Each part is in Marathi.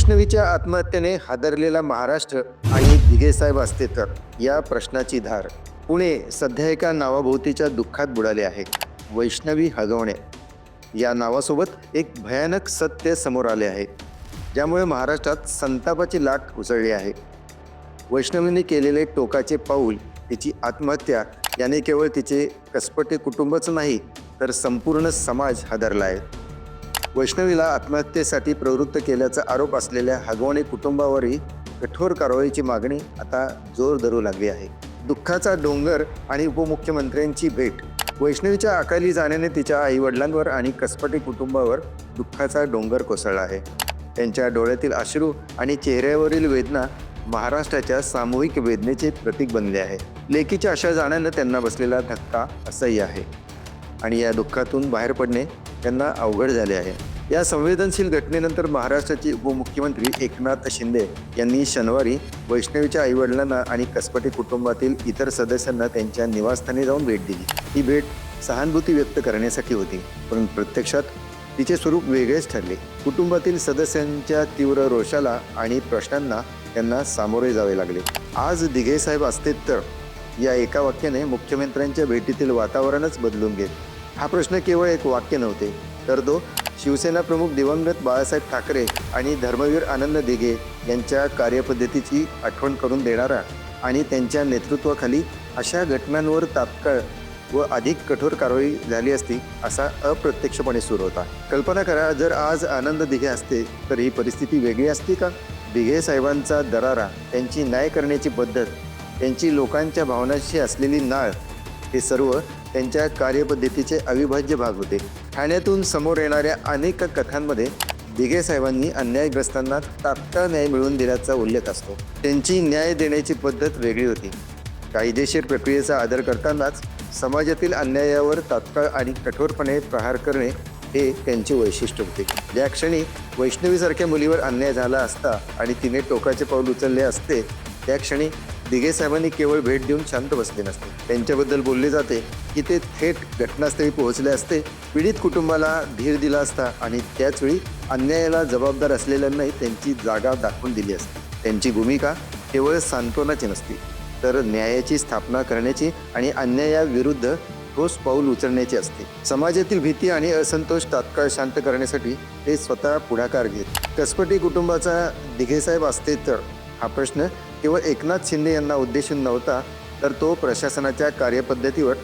वैष्णवीच्या आत्महत्येने हादरलेला महाराष्ट्र आणि दिघेसाहेब असते तर या प्रश्नाची धार. पुणे सध्या एका नावाभोवतीच्या दुःखात बुडाले आहे. वैष्णवी हगवणे. या नावासोबत एक भयानक सत्य समोर आले आहे. ज्यामुळे महाराष्ट्रात संतापाची लाट उसळली आहे. वैष्णवीने केलेले टोकाचे पाऊल तिची आत्महत्या याने केवळ तिचे कसपटे कुटुंबच नाही तर संपूर्ण समाज हादरला आहे. वैष्णवीला आत्महत्येसाठी प्रवृत्त केल्याचा आरोप असलेल्या हगवणे कुटुंबावरही कठोर कारवाईची मागणी आता जोर धरू लागली आहे. दुःखाचा डोंगर आणि उपमुख्यमंत्र्यांची भेट वैष्णवीच्या अकाली जाण्याने तिच्या आईवडिलांवर आणि कसपटी कुटुंबावर दुःखाचा डोंगर कोसळला आहे. त्यांच्या डोळ्यातील अश्रू आणि चेहऱ्यावरील वेदना महाराष्ट्राच्या सामूहिक वेदनेचे प्रतीक बनले आहे. लेकीच्या अशा जाण्यानं त्यांना बसलेला धक्का असाही आहे. आणि या दुःखातून बाहेर पडणे त्यांना अवघड झाले आहे. या संवेदनशील घटनेनंतर महाराष्ट्राचे उपमुख्यमंत्री एकनाथ शिंदे यांनी शनिवारी वैष्णवीच्या आईवडिलांना आणि कसपटे कुटुंबातील इतर सदस्यांना त्यांच्या निवासस्थानी जाऊन भेट दिली. ही भेट सहानुभूती व्यक्त करण्यासाठी होती पण प्रत्यक्षात तिचे स्वरूप वेगळेच ठरले. कुटुंबातील सदस्यांच्या तीव्र रोषाला आणि प्रश्नांना त्यांना सामोरे जावे लागले. आज दिघे साहेब असते तर या एका वाक्याने मुख्यमंत्र्यांच्या भेटीतील वातावरणच बदलून घेत हा प्रश्न केवळ एक वाक्य नव्हते तर तो शिवसेना प्रमुख दिवंगत बाळासाहेब ठाकरे आणि धर्मवीर आनंद दिघे यांच्या कार्यपद्धतीची आठवण करून देणारा आणि त्यांच्या नेतृत्वाखाली अशा घटनांवर तात्काळ व अधिक कठोर कारवाई झाली असती असा अप्रत्यक्षपणे सुरू होता. कल्पना करा जर आज आनंद दिघे असते तर ही परिस्थिती वेगळी असती का? दिघे साहेबांचा दरारा त्यांची न्याय करण्याची पद्धत त्यांची लोकांच्या भावनांशी असलेली नाळ हे सर्व त्यांच्या कार्यपद्धतीचे अविभाज्य भाग होते. ठाण्यातून समोर येणाऱ्या अनेक कथांमध्ये दिघे साहेबांनी अन्यायग्रस्तांना तात्काळ न्याय मिळवून दिल्याचा उल्लेख असतो. त्यांची न्याय देण्याची पद्धत वेगळी होती. कायदेशीर प्रक्रियेचा आदर करतानाच समाजातील अन्यायावर तात्काळ आणि कठोरपणे प्रहार करणे हे त्यांचे वैशिष्ट्य होते. ज्या क्षणी वैष्णवीसारख्या मुलीवर अन्याय झाला असता आणि तिने टोकाचे पाऊल उचलले असते त्या क्षणी दिघे साहेबांनी केवळ भेट देऊन शांत बसले नसते. त्यांच्याबद्दल बोलले जाते की ते थेट घटनास्थळी पोहोचले असते पीडित कुटुंबाला धीर दिला असता आणि त्याचवेळी अन्यायाला जबाबदार असलेल्यांनाही त्यांची जागा दाखवून दिली असते. त्यांची भूमिका केवळ सांत्वनाची नसती तर न्यायाची स्थापना करण्याची आणि अन्यायाविरुद्ध ठोस पाऊल उचलण्याची असते. समाजातील भीती आणि असंतोष तात्काळ शांत करण्यासाठी ते स्वतः पुढाकार घेत. कसपटी कुटुंबाचा दिघेसाहेब असते तर हा प्रश्न केवळ एकनाथ शिंदे यांना उद्देशून नव्हता तर तो प्रशासनाच्या कार्यपद्धतीवर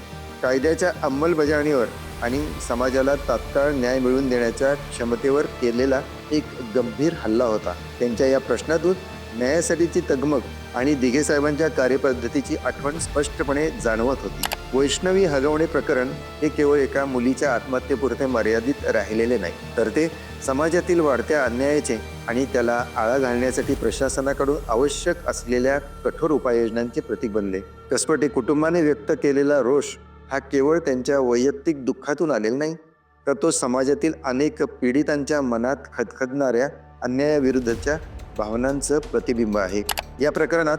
कायद्याच्या अंमलबजावणीवर आणि समाजाला तात्काळ न्याय मिळवून देण्याच्या क्षमतेवर केलेला एक गंभीर हल्ला होता. त्यांच्या या प्रश्नातून न्यायासाठीची तगमग आणि दिघे साहेबांच्या कार्यपद्धतीची आठवण स्पष्टपणे जाणवत होती. वैष्णवी हगवणे प्रकरण हे केवळ एका मुलीच्या आत्महत्येपुरते मर्यादित राहिलेले नाही तर ते समाजातील वाढत्या अन्यायाचे आणि त्याला आळा घालण्यासाठी प्रशासनाकडून आवश्यक असलेल्या कठोर उपाययोजनांचे प्रतीक बनले. कसपटे कुटुंबाने व्यक्त केलेला रोष हा केवळ त्यांच्या वैयक्तिक दुःखातून आलेला नाही तर तो समाजातील अनेक पीडितांच्या मनात खदखदणाऱ्या अन्यायाविरुद्धच्या भावनांचं प्रतिबिंब आहे. या प्रकरणात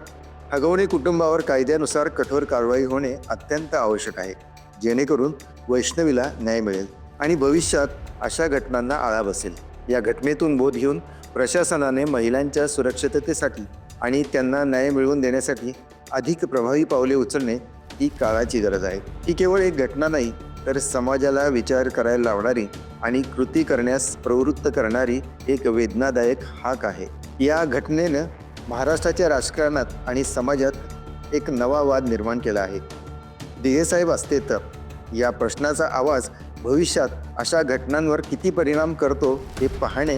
हगवणे कुटुंबावर कायद्यानुसार कठोर कारवाई होणे अत्यंत आवश्यक आहे. जेणेकरून वैष्णवीला न्याय मिळेल आणि भविष्यात अशा घटनांना आळा बसेल. या घटनेतून बोध घेऊन प्रशासनाने महिलांच्या सुरक्षिततेसाठी आणि त्यांना न्याय मिळवून देण्यासाठी अधिक प्रभावी पावले उचलणे ही काळाची गरज आहे. ही केवळ एक घटना नाही तर समाजाला विचार करायला लावणारी आणि कृती करण्यास प्रवृत्त करणारी एक वेदनादायक हाक आहे. या घटनेनं महाराष्ट्राच्या राजकारणात आणि समाजात एक नवा वाद निर्माण केला आहे. दिघेसाहेब असते तर या प्रश्नाचा आवाज भविष्यात अशा घटनांवर किती परिणाम करतो हे पाहणे